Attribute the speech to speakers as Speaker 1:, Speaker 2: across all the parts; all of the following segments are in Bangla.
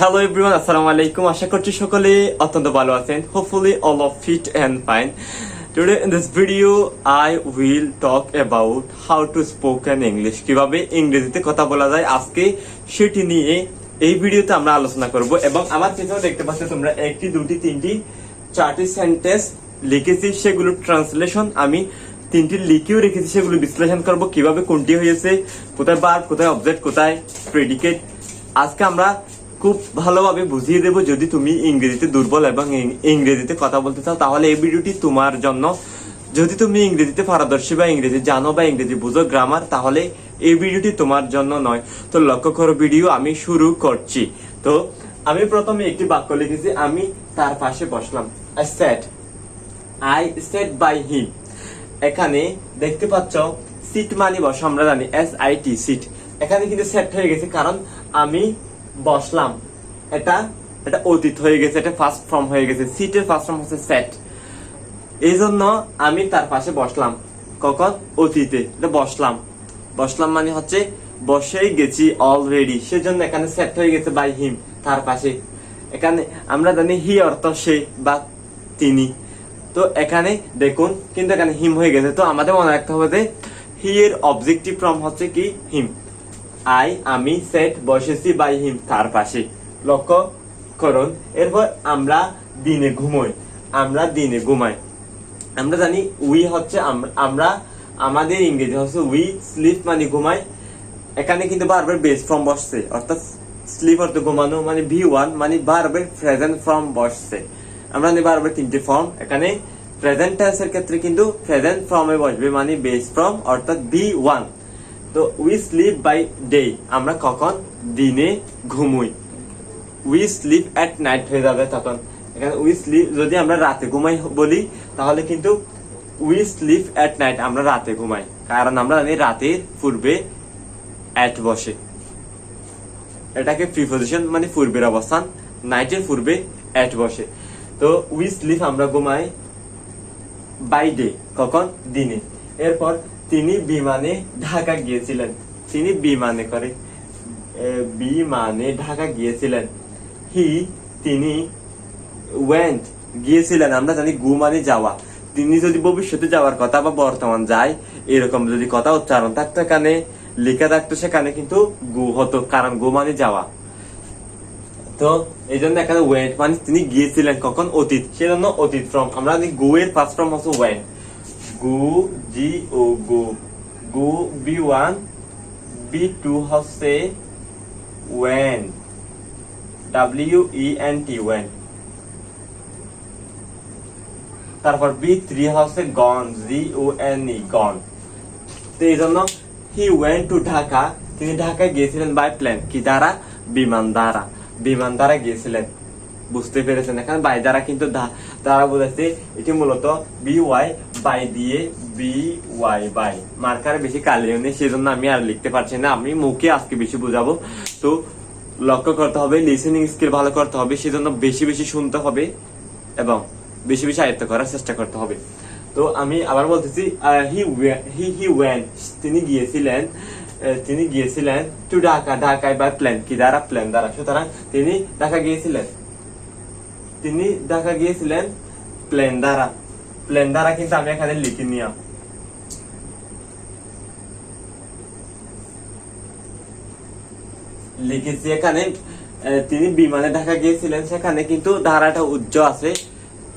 Speaker 1: হ্যালো এভরিওয়ান আসসালামু আলাইকুম আশা করছি সকলে অত্যন্ত ভালো আছেন। Hopefully all of fit and fine today in this video I will talk about how to spoken English কীভাবে ইংরেজিতে কথা বলা যায় আজকে সেটি নিয়ে এই ভিডিওতে আমরা আলোচনা করব এবং আমার পেছনে দেখতে পাচ্ছ তোমরা একটি, দুটি, তিনটি, চারটি সেন্টেন্স লিখেছি। সেগুলো ট্রান্সলেশন আমি তিনটি লিখেও রেখেছি। সেগুলো বিশ্লেষণ করব কীভাবে কোনটি হয়েছে, কোথায় বার কোথায় অবজেক্ট কোথায় প্রেডিকেট আজকে আমরা খুব ভালোভাবে বুঝিয়ে দেব যদি তুমি ইংরেজিতে দুর্বল এবং ইংরেজিতে কথা বলতে চাও, তাহলে এই ভিডিওটি তোমার জন্য। যদি তুমি ইংরেজিতে পারদর্শী বা ইংরেজি জানো বা ইংরেজি বুঝো গ্রামার তাহলে এই ভিডিওটি তোমার জন্য নয়। তো লক্ষ্য করো, ভিডিও আমি শুরু করছি। তো আমি প্রথমে একটি বাক্য লিখেছি, আমি তার পাশে বসলাম। I sat I sat by him এখানে দেখতে পাচ্ছ সিট মানে বসো, আমরা জানি এস আই টি সিট এখানে কিন্তু সেট হয়ে গেছে, কারণ আমি বসলাম। এটা এটা অতীত হয়ে গেছে, এটা ফার্স্ট ফর্ম হয়ে গেছে সিটের ফার্স্ট ফর্ম হচ্ছে সেট এই জন্য আমি তার পাশে বসলাম। কখন? অতীতে, এটা বসলাম। বসলাম মানে হচ্ছে বসেই গেছি অলরেডি সেজন্য এখানে সেট হয়ে গেছে বাই হিম তার পাশে। এখানে আমরা জানি হি অর্থ সে বা তিনি। তো এখানে দেখুন, কিন্তু এখানে হিম হয়ে গেছে। তো আমাদের মনে রাখতে হবে যে হি এর অবজেক্টিভ ফর্ম হচ্ছে কি? হিম আই, আমি সেট বসেছি বাই হিম তার পাশে। লক্ষ্য করুন, এরপর আমরা দিনে ঘুমোই, আমরা দিনে ঘুমাই। আমরা জানি উই হচ্ছে আমরা, আমাদের ইংরেজি হচ্ছে উই স্লিপ মানে ঘুমাই। এখানে কিন্তু বারবার বেস ফর্ম বসছে, অর্থাৎ স্লিপ অর্থ ঘুমানো মানে ভি ওয়ান মানে বারবার প্রেজেন্ট ফর্ম বসছে। আমরা জানি বারবার তিনটে ফর্ম এখানে প্রেজেন্ট টেন্সের ক্ষেত্রে কিন্তু প্রেজেন্ট ফর্মে বসবে মানে বেস ফর্ম অর্থাৎ ভি ওয়ান তো উই স্লিপ বাই ডে আমরা কখন? দিনে ঘুমুই। উই স্লিপ অ্যাট নাইট হয়ে যাবে তখন। এখানে উই স্লিপ যদি আমরা রাতে ঘুমাই বলি, তাহলে কিন্তু উই স্লিপ অ্যাট নাইট আমরা রাতে ঘুমাই। কারণ আমরা জানি রাতের পূর্বে অ্যাট বসে। এটাকে প্রিপোজিশন মানে পূর্বের অবস্থান নাইটের পূর্বে অ্যাট বসে। তো উই স্লিপ আমরা ঘুমাই বাই ডে কখন? দিনে। এরপর তিনি বিমানে ঢাকা গিয়েছিলেন। তিনি বিমানে করে বিমানে ঢাকা গিয়েছিলেন। হি, তিনি ওয়েন্ট গিয়েছিলেন। আমরা জানি গু মানে যাওয়া। তিনি যদি ভবিষ্যতে যাওয়ার কথা বা বর্তমান যায়, এরকম যদি কথা উচ্চারণ থাকতো এখানে লেখা থাকতো সেখানে কিন্তু গু হতো, কারণ গু মানে যাওয়া। তো এই জন্য এখানে ওয়েন্ট মানে তিনি গিয়েছিলেন কখন? অতীত। সেজন্য অতীত ফ্রম আমরা গো এর ফার্স্ট ফর্ম হচ্ছে ওয়েন্ট। গু, G O go. Go, B one, B two হচ্ছে went. W E N T, went. তারপর বি থ্রি হচ্ছে gone, G O N E, gone. তো এই জন্য হি ওয়েন টু ঢাকা। তিনি ঢাকায় গিয়েছিলেন বাই প্লেন। কি দ্বারা? বিমান দ্বারা। বিমান দ্বারা গিয়েছিলেন। বুঝতে পেরেছেন এখানে বাই দ্বারা কিন্তু তারা বোঝাচ্ছে এটি মূলত বি ওয়াই বাই দিয়ে বি ওয়াই বাই মার্কার বেশি কালিও নেই, সেজন্য আমি আর লিখতে পারছি না, আমি মুখে আজকে বেশি বুঝাবো। তো লক্ষ্য করতে হবে লিসেনিং স্কিল ভালো করতে হবে, সেজন্য বেশি বেশি শুনতে হবে এবং বেশি বেশি আয়ত্ত করার চেষ্টা করতে হবে। তো আমি আবার বলতেছি হি হি হি ওয়েন তিনি গিয়েছিলেন তিনি গিয়েছিলেন টু ঢাকা, ঢাকায় বা প্ল্যান কি দ্বারা? প্ল্যান দ্বারা। সুতরাং তিনি ঢাকা গিয়েছিলেন। তিনি ঢাকা গিয়েছিলেন প্লেন দ্বারা প্লেন দ্বারা কিন্তু আমি এখানে লিখে নিলাম লিখেছি এখানে তিনি বিমানে ঢাকা গিয়েছিলেন, সেখানে কিন্তু ধারাটা উজ্জ্ব আছে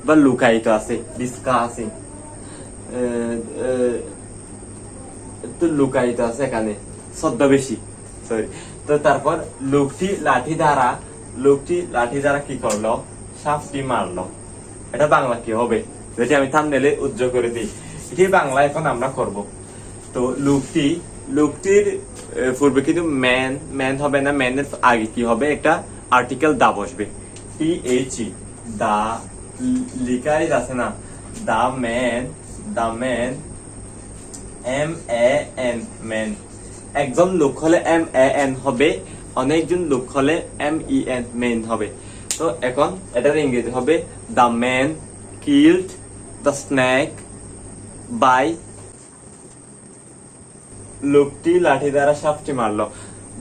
Speaker 1: বা লুকায়িত আছে, বিস্কা আছে। লুকায়িত আছে এখানে ছদ্মবেশী সরি তো তারপর, লোকটি লাঠি দ্বারা, লোকটি লাঠি দ্বারা কি করল? সাপটি মারলো। এটা বাংলা কি হবে? যেটি আমি থামনেলে উজ্জ্বল করে দিই। এটি বাংলা এখন আমরা করব। তো লোকটি, লোকটির পূর্বে কিন্তু ম্যান ম্যান হবে না ম্যানের আগে কি হবে? একটা আর্টিকেল দা বসবে। টি এইচ ই দা, লিখাই আছে না। The man the man M A N man একজন লোক হলে এম এ এন হবে, অনেকজন লোক হলে এম ই এন মেন হবে। তো এখন এটার ইংরেজি হবে the man killed the snake by লোকটি লাঠি দ্বারা সাপটি মারলো।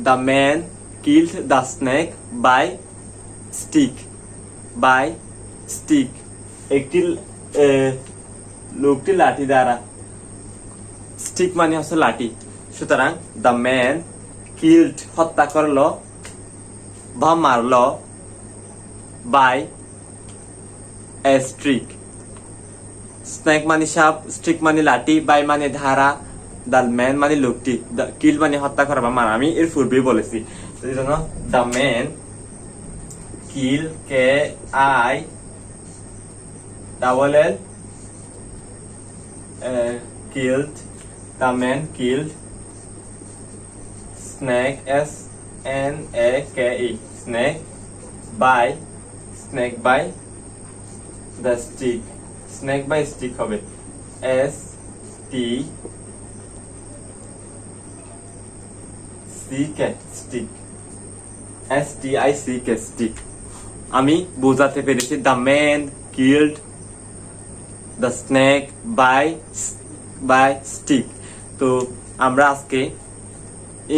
Speaker 1: The man killed the snake by stick by stick একটি লোকটি লাঠি দ্বারা স্টিক মানে হচ্ছে লাঠি। সুতরাং দ্য ম্যান কিল্ড হত্যা করল বা মারলো। বাই এ স্ট্রিক স্নেক মানে সাপ স্ট্রিক মানে লাঠি বাই মানে ধারা দ্য ম্যান মানে লোকটি কিল মানে হত্যা করা বা মারা আমি এর পূর্বেই বলেছি এই জন্য the man kill K I double L killed, the man killed snake s n a k e. Snake by snake by the stick. Snake by stick হবে s t c k stick. S t i c k stick. আমি বোঝাতে পেরেছি the man killed the snake by by stick তো আমরা আজকে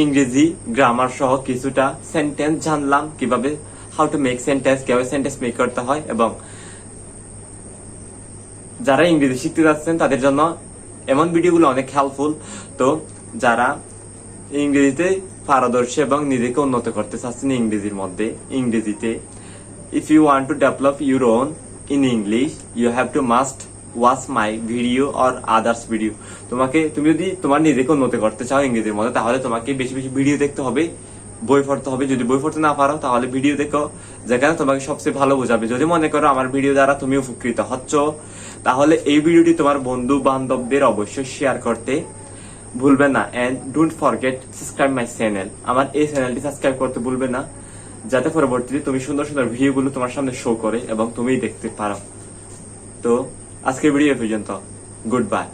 Speaker 1: ইংরেজি গ্রামার সহ কিছুটা সেন্টেন্স জানলাম, কীভাবে হাউ টু মেক সেন্টেন্স কেউ সেন্টেন্স মেক করতে হয় এবং যারা ইংরেজি শিখতে যাচ্ছেন, তাদের জন্য এমন ভিডিওগুলো অনেক হেল্পফুল তো যারা ইংরেজিতে পারদর্শী এবং নিজেকে উন্নত করতে চাচ্ছেন ইংরেজির মধ্যে, ইংরেজিতে if you want to develop your own in English you have to must watch my video or others video তোমাকে, তুমি যদি তোমার নিজেকে উন্নত করতে চাও ইংরেজির মধ্যে, তাহলে তোমাকে বেশি বেশি ভিডিও দেখতে হবে। বই পড়তে হবে। যদি বই পড়তে না পারো, তাহলে ভিডিও দেখো। যেখানে তোমাকে সবচেয়ে ভালো বোঝাবে। যদি মনে করো আমার ভিডিও দ্বারা তুমি উপকৃত হচ্ছ, তাহলে এই ভিডিওটি তোমার বন্ধু বান্ধবদের অবশ্যই শেয়ার করতে ভুলবে না। And don't forget subscribe my channel আমার এই চ্যানেলটি সাবস্ক্রাইব করতে ভুলবে না, যাতে পরবর্তীতে তুমি সুন্দর সুন্দর ভিডিওগুলো তোমার সামনে শো করে এবং তুমি দেখতে পারো। তো, আজকের ভিডিও পর্যন্ত। Good bye